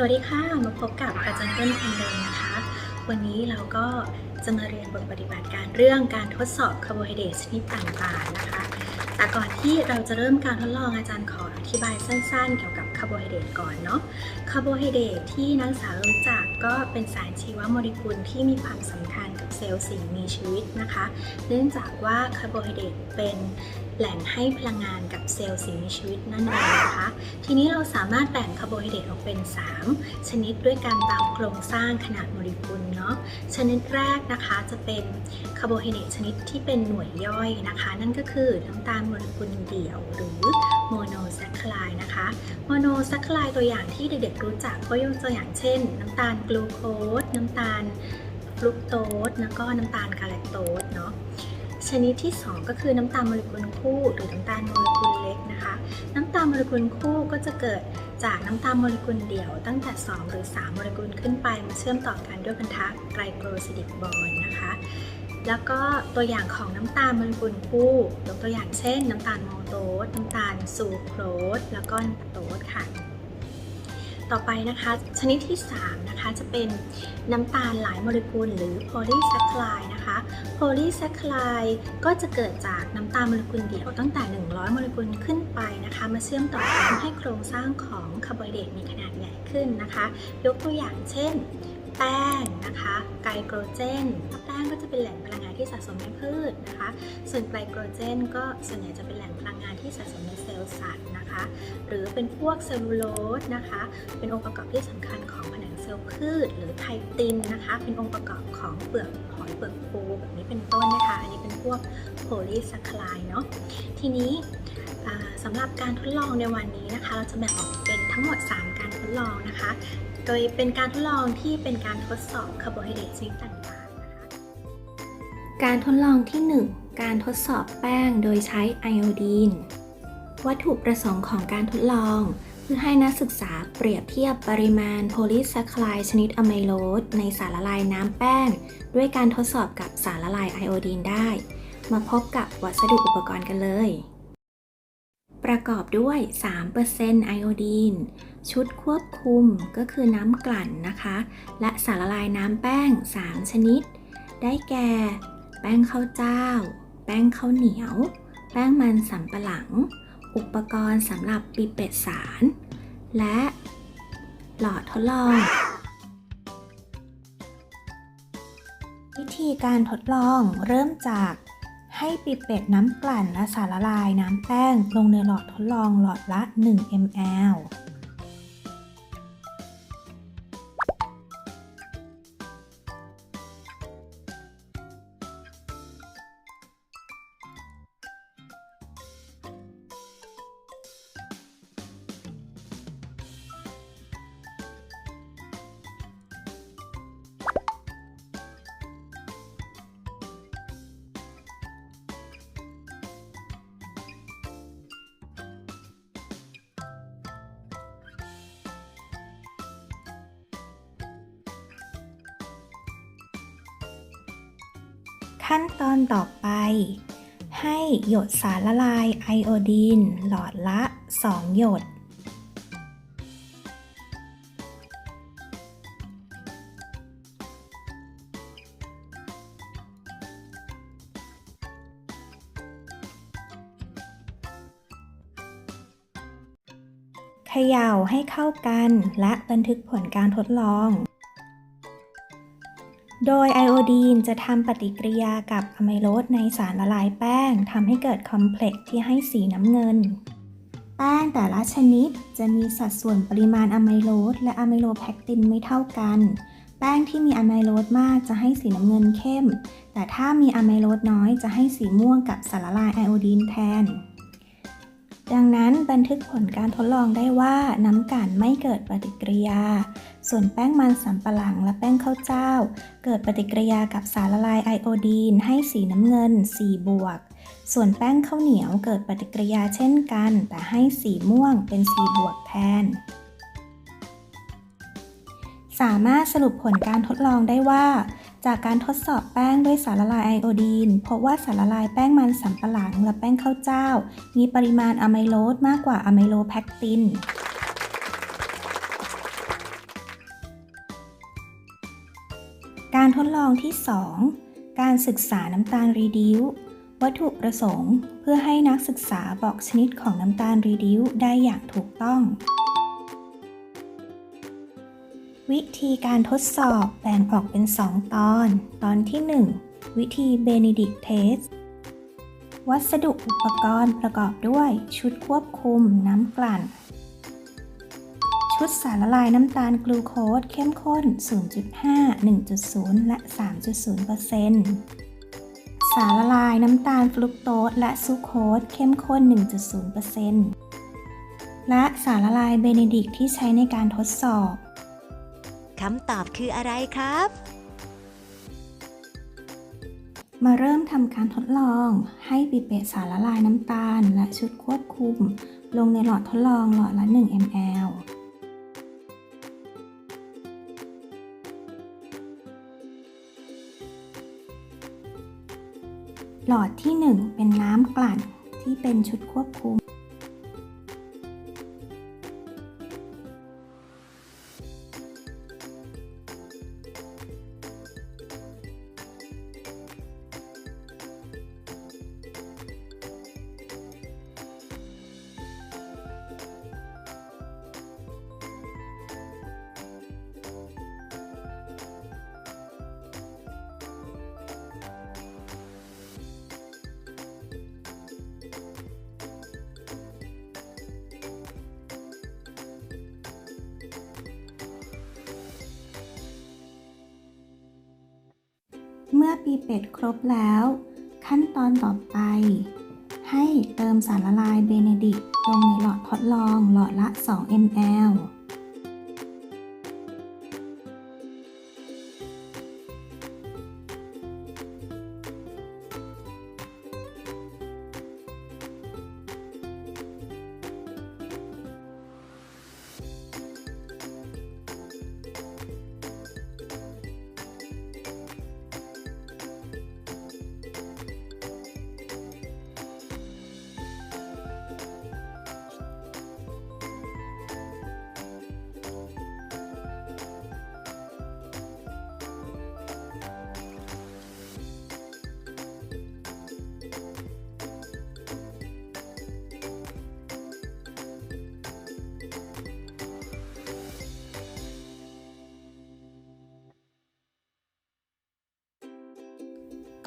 สวัสดีค่ะ มาพบกับอาจารย์เปิ้ลคนเดิมนะคะ วันนี้เราก็จะมาเรียนบทปฏิบัติการเรื่องการทดสอบคาร์โบไฮเดรตชนิดต่างๆนะคะ แต่ก่อนที่เราจะเริ่มการทดลองอาจารย์ขออธิบายสั้นๆ เกี่ยวกับคาร์โบไฮเดรตก่อนเนาะ คาร์โบไฮเดรตที่นักศึกษารู้จักก็เป็นสารชีวโมเลกุลที่มีความสำคัญกับเซลล์สิ่งมีชีวิตนะคะ เนื่องจากว่าคาร์โบไฮเดรตเป็น แหล่งให้พลังงานกับเซลล์สิ่งมีชีวิตนั่นเองนะคะ ทีนี้เราสามารถแบ่งคาร์โบไฮเดรตออกเป็น 3 ชนิดด้วยกันตามโครงสร้างขนาดโมเลกุลเนาะ ชนิดแรกนะคะจะเป็นคาร์โบไฮเดรตชนิดที่เป็นหน่วยย่อยนะคะ นั่นก็คือน้ำตาลโมเลกุลเดี่ยวหรือโมโนแซคคลายนะคะ โมโนแซคคลายตัวอย่างที่เด็กๆรู้จักก็ยกตัวอย่างเช่น น้ำตาลกลูโคส น้ำตาลฟรุกโตสแล้วก็น้ำตาลกาแลคโตสเนาะ ชนิดที่ 2 ก็คือน้ำตาลโมเลกุลคู่หรือน้ำตาลโมเลกุลเล็กนะคะ น้ำตาลโมเลกุลคู่ก็จะเกิดจากน้ำตาลโมเลกุลเดี่ยวตั้งแต่ 2 หรือ 3 โมเลกุลขึ้นไปมาเชื่อมต่อกันด้วยพันธะไกลโครซิดิกบอนนะคะ แล้วก็ตัวอย่างของน้ำตาลโมเลกุลคู่ยกตัวอย่างเช่น น้ำตาลโมโตสน้ำตาลซูโครสแล้วก็น้ำตาลโตสค่ะ ต่อไปนะคะชนิดที่ 3 นะคะ จะเป็นน้ำตาลหลายโมเลกุลหรือโพลีแซคคลายนะคะโพลีแซคคลายก็จะเกิดจากน้ำตาลโมเลกุลเดี่ยวตั้งแต่ 100 โมเลกุลขึ้นไปนะคะ มาเชื่อมต่อกันให้โครงสร้างของคาร์โบไฮเดรตมีขนาดใหญ่ขึ้นนะคะ ยกตัวอย่างเช่น แป้งนะคะ ไกลโครเจนแป้งก็จะเป็นแหล่งพลัง ที่สะสมในพืชนะคะ ส่วนไกลโครเจนก็ส่วนใหญ่จะเป็นแหล่งพลังงานที่สะสมในเซลล์สัตว์นะคะ หรือเป็นพวกเซลลูโลสนะคะ เป็นองค์ประกอบที่สำคัญของผนังเซลล์พืช หรือไพตินนะคะ เป็นองค์ประกอบของเปลือกหอยเปลือกปูแบบนี้เป็นต้นนะคะ อันนี้เป็นพวกโพลีแซคคลายเนาะ ทีนี้อ่าสำหรับการทดลองในวันนี้นะคะ เราจะแบ่งออกเป็นทั้งหมด 3 การทดลองนะคะ โดยเป็นการทดลองที่เป็นการทดสอบคาร์โบไฮเดรตชนิดต่าง การทดลองที่ 1 การทดสอบแป้งโดยใช้ไอโอดีน วัตถุประสงค์ของการทดลอง เพื่อให้นักศึกษาเปรียบเทียบปริมาณโพลีแซคคลายชนิดอะไมโลสในสารละลายน้ำแป้ง ด้วยการทดสอบกับสารละลายไอโอดีนได้ มาพบกับวัสดุอุปกรณ์กันเลย ประกอบด้วย 3%ไอโอดีน ชุดควบคุมก็คือน้ำกลั่นนะคะ และสารละลายน้ำแป้ง 3 ชนิด ได้แก่ แป้งข้าวเจ้า แป้งข้าวเหนียว แป้งมันสำปะหลัง อุปกรณ์สำหรับปิเป็ดสาร และหลอดทดลอง วิธีการทดลองเริ่มจากให้ปิเป็ดน้ำกลั่นและสารละลายน้ำแป้งลงในหลอดทดลองหลอดละ 1 ml ขั้นตอนต่อไป ให้หยดสารละลายไอโอดีน หลอดละ 2 หยด เขย่าให้เข้ากันและบันทึกผลการทดลอง โดยไอโอดีนจะทำปฏิกิริยากับอะไมโลสในสารละลายแป้งทำให้เกิดคอมเพล็กซ์ที่ให้สีน้ำเงิน แป้งแต่ละชนิดจะมีสัดส่วนปริมาณอะไมโลสและอะไมโลแพคตินไม่เท่ากัน แป้งที่มีอะไมโลสมากจะให้สีน้ำเงินเข้ม แต่ถ้ามีอะไมโลสน้อยจะให้สีม่วงกับสารละลายไอโอดีนแทน ดังนั้นบันทึกผลการทดลองได้ว่าน้ำกั่นไม่เกิดปฏิกิริยา ส่วนแป้งมันสำปะหลังและแป้งข้าวเจ้า เกิดปฏิกิริยากับสารละลายไอโอดีน ให้สีน้ำเงิน4บวก ส่วนแป้งข้าวเหนียวเกิดปฏิกิริยาเช่นกัน แต่ให้สีม่วงเป็น4บวกแทน สามารถสรุปผลการทดลองได้ว่า จากการทดสอบแป้งด้วยสารละลายไอโอดีนพบว่าสารละลายแป้งมันสำปะหลังและแป้งข้าวเจ้า มีปริมาณอะไมโลสมากกว่าอะไมโลแพคติน การทดลองที่ 2 การศึกษาน้ำตาลรีดิววัตถุประสงค์ เพื่อให้นักศึกษาบอกชนิดของน้ำตาลรีดิวได้อย่างถูกต้อง วิธีการทดสอบแบ่งออกเป็น 2 ตอน ตอนที่ 1 วิธีเบน e ดิกเทสวัสดุอุปกรณ์ประกอบด้วยชุดควบคุมน้ำกลั่น ชุดสารละลายน้ำตาลกลูโคสเข้มข้น 0.5 1.0 และ 3.0%สารละลายน้ำตาลฟรุกโตสและซูโคสเข้มข้น 1.0%และสารละลายเบเนดิกที่ใช้ในการทดสอบคำตอบคืออะไรครับ มาเริ่มทำการทดลอง ให้ปิเปตสารละลายน้ำตาล และชุดควบคุม ลงในหลอดทดลองหลอดละ 1 ml หลอดที่ 1 เป็นน้ำกลั่นที่เป็นชุดควบคุม ปีเป็ดครบแล้ว ขั้นตอนต่อไป ให้เติมสารละลายเบเนดิกลงในหลอดทดลองหลอดละ 2 ml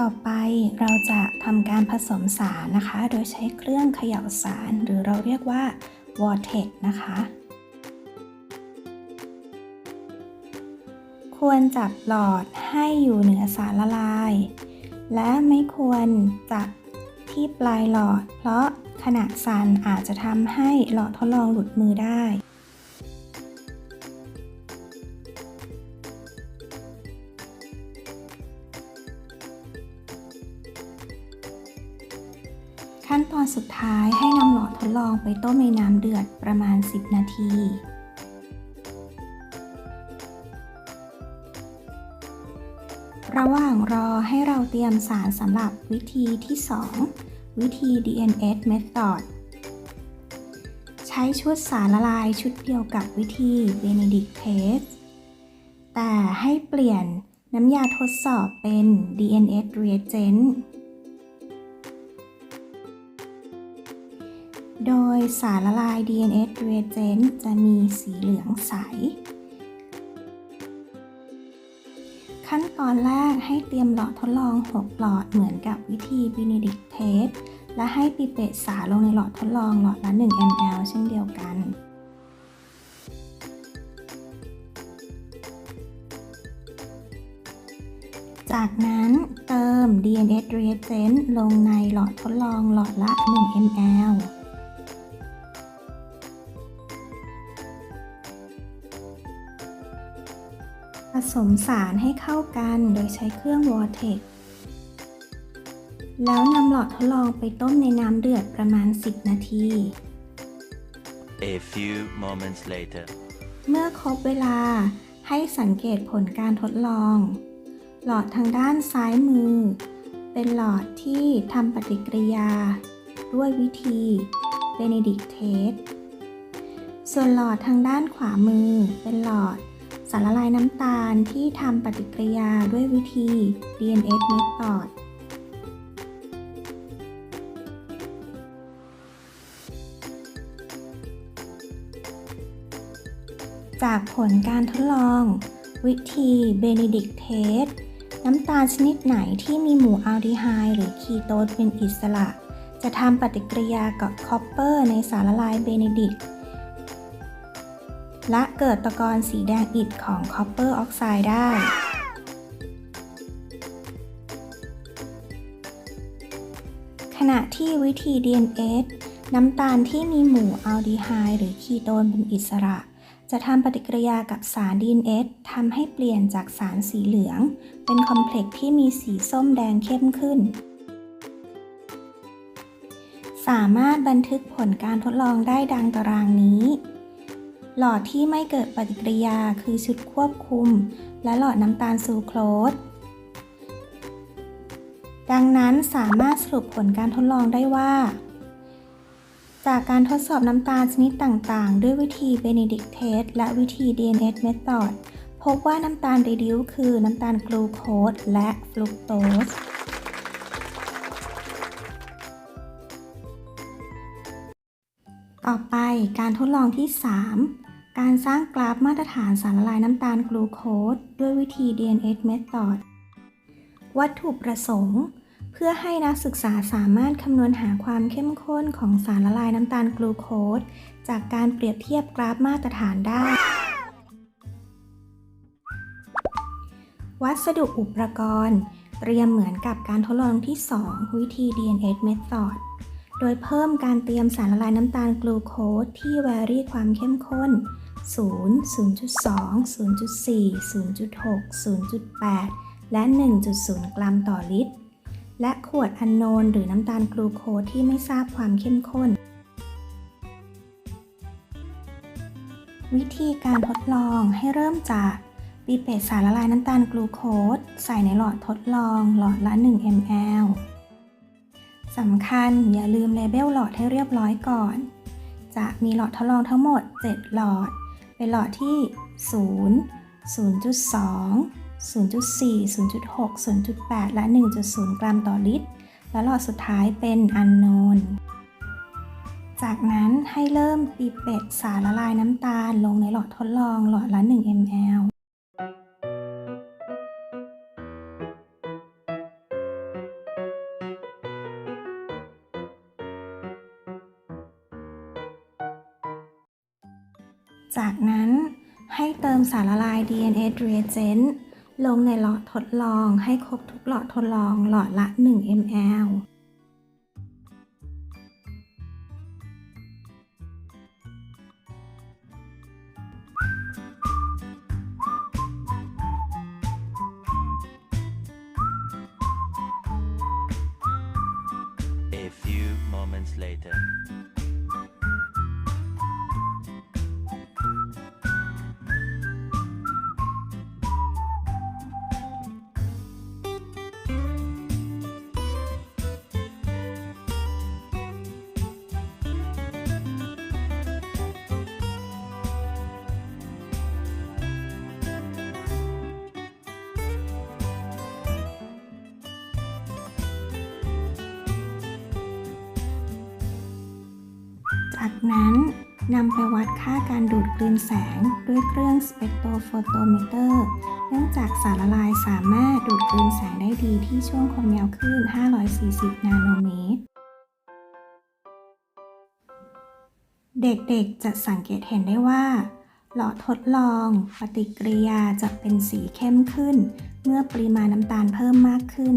ต่อไปเราจะทำการผสมสารนะคะ โดยใช้เครื่องเขย่าสารหรือเราเรียกว่า vortex นะคะ ควรจับหลอดให้อยู่เหนือสารละลาย และไม่ควรจับที่ปลายหลอด เพราะขณะสั่นอาจจะทำให้หลอดทดลองหลุดมือได้ ลองไปต้มในน้ำเดือดประมาณ 10 นาที ระหว่างรอให้เราเตรียมสารสำหรับวิธีที่ 2 วิธี DNS method ใช้ชุดสารละลายชุดเดียวกับวิธี Benedict test แต่ให้เปลี่ยนน้ำยาทดสอบเป็น DNS reagent โดยสารละลาย DNS reagent จะมีสีเหลืองใส ขั้นตอนแรกให้เตรียมหลอดทดลอง 6 หลอดเหมือนกับวิธี Benedict test และให้ปิเปตสารลงในหลอดทดลองหลอดละ 1 ml เช่นเดียวกันจากนั้นเติม DNS reagent ลงในหลอดทดลองหลอดละ 1 ml สมสารให้เข้ากันโดยใช้เครื่อง Vortex แล้วนำหลอดทดลองไปต้มในน้ำเดือดประมาณ 10 นาที A few moments later. เมื่อครบเวลาให้สังเกตผลการทดลอง หลอดทางด้านซ้ายมือ เป็นหลอดที่ทำปฏิกิริยา ด้วยวิธี Benedict test ส่วนหลอดทางด้านขวามือเป็นหลอด สารละลายน้ำตาลที่ทำปฏิกิริยาด้วยวิธี DNS method จากผลการทดลอง วิธีเบน e ดิกเทสน้ำตาลชนิดไหนที่มีหมู่อัลดีไฮด์หรือคีโตนเป็นอิสระ จะทำปฏิกิริยากับคอปเปอร์ในสารละลายเบน e ดิก และเกิดตะกอนสีแดงอิฐของคอปเปอร์ออกไซด์ได้ ขณะที่วิธี DNS น้ำตาลที่มีหมู่อัลดีไฮด์หรือคีโตนเป็นอิสระ จะทำปฏิกิริยากับสาร DNS ทำให้เปลี่ยนจากสารสีเหลือง เป็นคอมเพล็กซ์ที่มีสีส้มแดงเข้มขึ้น สามารถบันทึกผลการทดลองได้ดังตารางนี้ หลอดที่ไม่เกิดปฏิกิริยาคือชุดควบคุม และหลอดน้ำตาลซูโครสดังนั้นสามารถสรุปผลการทดลองได้ว่า จากการทดสอบน้ำตาลชนิดต่างๆ ด้วยวิธี Benedict Test และวิธี DNS Method พบว่าน้ำตาล reduce คือน้ำตาลกลูโคสและฟรุกโตสต่อไปการทดลองที่ 3 การสร้างกราฟมาตรฐานสารละลายน้ำตาลกลูโคสด้วยวิธี DNS Method วัตถุประสงค์ เพื่อให้นักศึกษาสามารถคำนวณหาความเข้มข้นของสารละลายน้ำตาลกลูโคสจากการเปรียบเทียบกราฟมาตรฐานได้ วัสดุอุปกรณ์ เตรียมเหมือนกับการทดลองที่ 2 วิธี DNS Method โดยเพิ่มการเตรียมสารละลายน้ำตาลกลูโคสที่แวรี่ความเข้มข้น 0 0.2 0.4 0.6 0.8 และ 1.0 กรัมต่อลิตร และขวดอันโนนหรือน้ำตาลกลูโคสที่ไม่ทราบความเข้มข้น วิธีการทดลองให้เริ่มจากปีเปตสารละลายน้ำตาลกลูโคสใส่ในหลอดทดลองหลอดละ 1 ml สำคัญอย่าลืมเลเบลหลอดให้เรียบร้อยก่อน จะมีหลอดทดลองทั้งหมด 7 หลอด เป็นหลอดที่ 0 0.2 0.4 0.6 0.8 และ 1.0 กรัมต่อลิตร และหลอดสุดท้ายเป็นอันโนน จากนั้นให้เริ่มปีเป็ดสารละลายน้ำตาลลงในหลอดทดลองหลอดละ 1 ml – ให้เติมสารละลาย DNS reagent ลงในหลอดทดลองให้ครบทุกหลอดทดลองหลอดละ 1 ml A few moments later.. นั้นนำไปวัดค่าการดูดกลืนแสงด้วยเครื่องสเปกโทรโฟโตเมเตอร์ เนื่องจากสารละลายสามารถดูดกลืนแสงได้ดีที่ช่วงความยาวคลื่น 540 นาโนเมตร เด็กๆจะสังเกตเห็นได้ว่า หลอดทดลองปฏิกิริยาจะเป็นสีเข้มขึ้น เมื่อปริมาณน้ำตาลเพิ่มมากขึ้น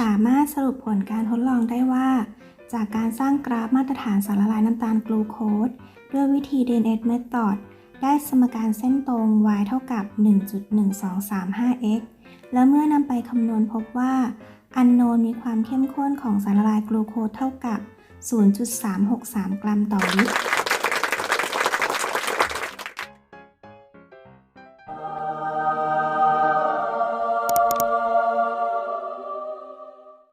สามารถสรุปผลการทดลองได้ว่า จากการสร้างกราฟมาตรฐานสารละลายน้ำตาลกลูโคสด้วยวิธี DNS Method ได้สมการเส้นตรง y เท่ากับ 1.1235x และเมื่อนำไปคำนวณพบว่าอันโนนมีความเข้มข้นของสารละลายกลูโคสเท่ากับ 0.363 กรัมต่อลิตร